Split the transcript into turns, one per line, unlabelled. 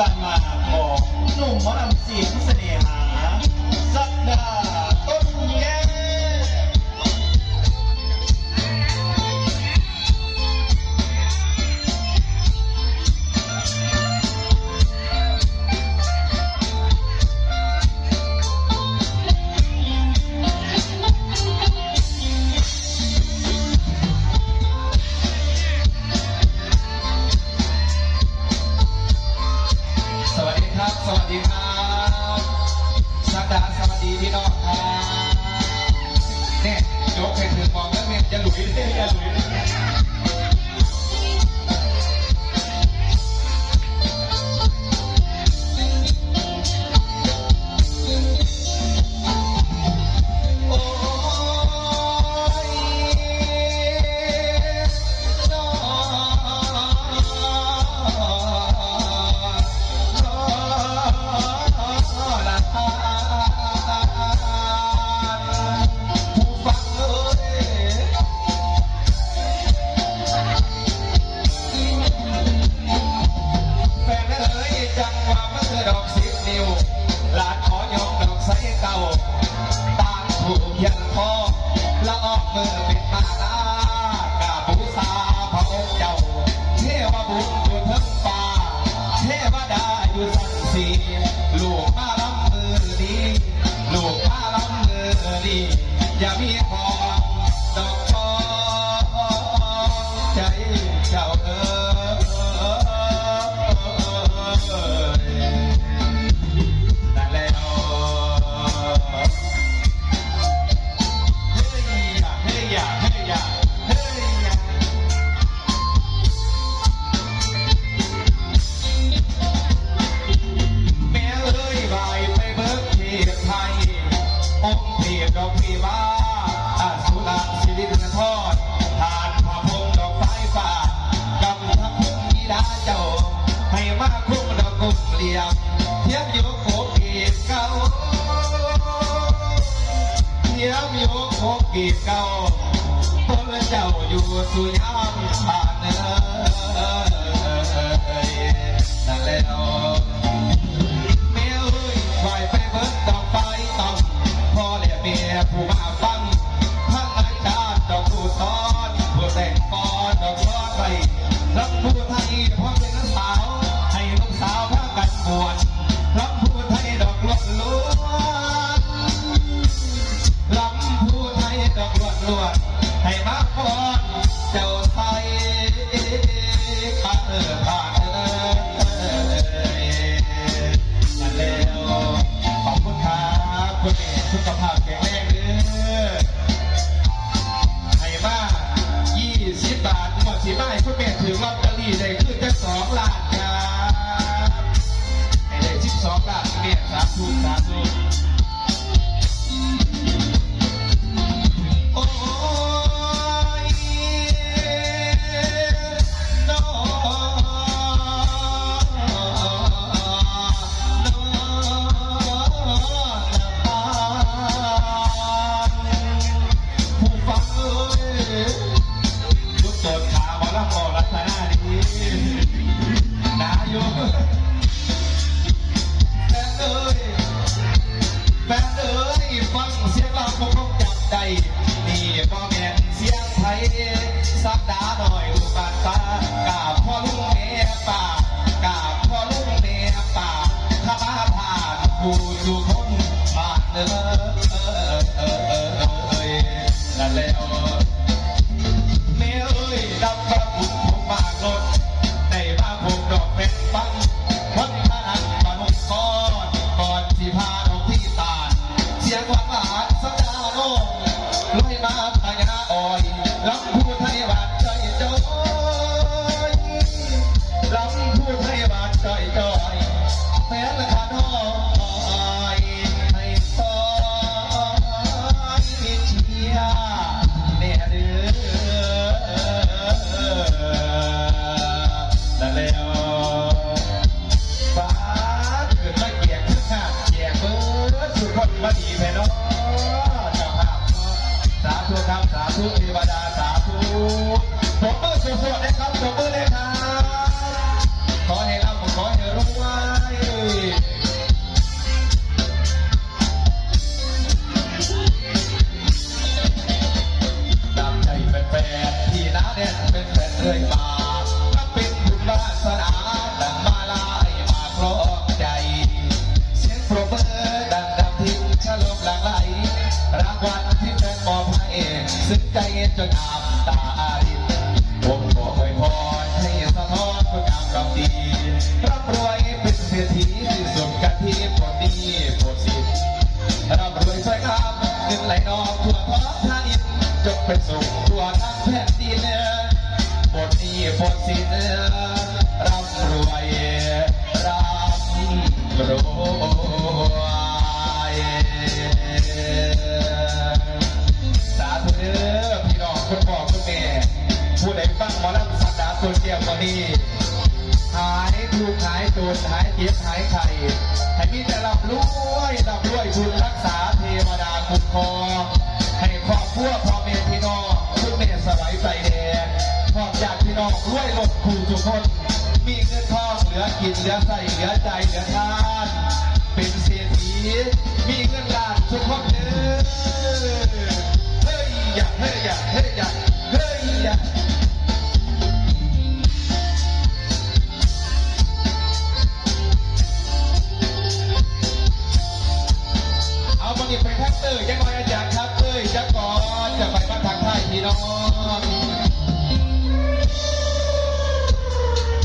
สงมาของหนุ่มมอลำเสียง Ele tem งมีบ้าอ
สุรศิรินทรทานพะพงดอกไฟฟ้ากำทับพงมีดเจ้า ให้มาคุ้มดอกกุ้เรียมเทียบยกโขกกีบเก่าเทียบยกโขกกีบเก่าต้นเจ้าอยู่สุยามผ่านเอ้ยนั่ล้ว ธุเทดาสาธุผมเบอร์สวดๆนะครับผบเลยค
รับ ขอให้เราขอให้รวยตา
มใจเป็นแฟนที่น้าเด่นเป็นแฟนเรื่อยมาเป็นบุญวาสนาดังมาลายมาครองใจ เสียงปรบมือดังดัทิพย์ฉลองหลังไหลรางวั เราดีรวยเป็นเศรษฐีสุดกันที่ปีปศิร่ำรวยสวยามเงไหลนองทั่วท้อทางอินจงเป็นสุขทั่วทั้แผ่นดินปลดดีปศิร่ำรวยร่ำรวยสาธุเด้อพี่น้องคุณพ่อคุณแม่ผู้ใดฟังมอลำสักดาตัวเดียวปี หายถูกขายโจรขายเจ็บหายไข้ให้มีแต่รับรวยรับรวยบุญรักษาเทวดาคุ้มครองให้ครอบครัวพ่อแม่พี่น้องทุกเมสบายใจแดงพร้อมญาติพี่น้องรวยลดคู่ทุกคน มีเงินทองเหลือกินเหลือใส่เหลือใจเหลือทาน เป็นเศรษฐีมีเงินล้าน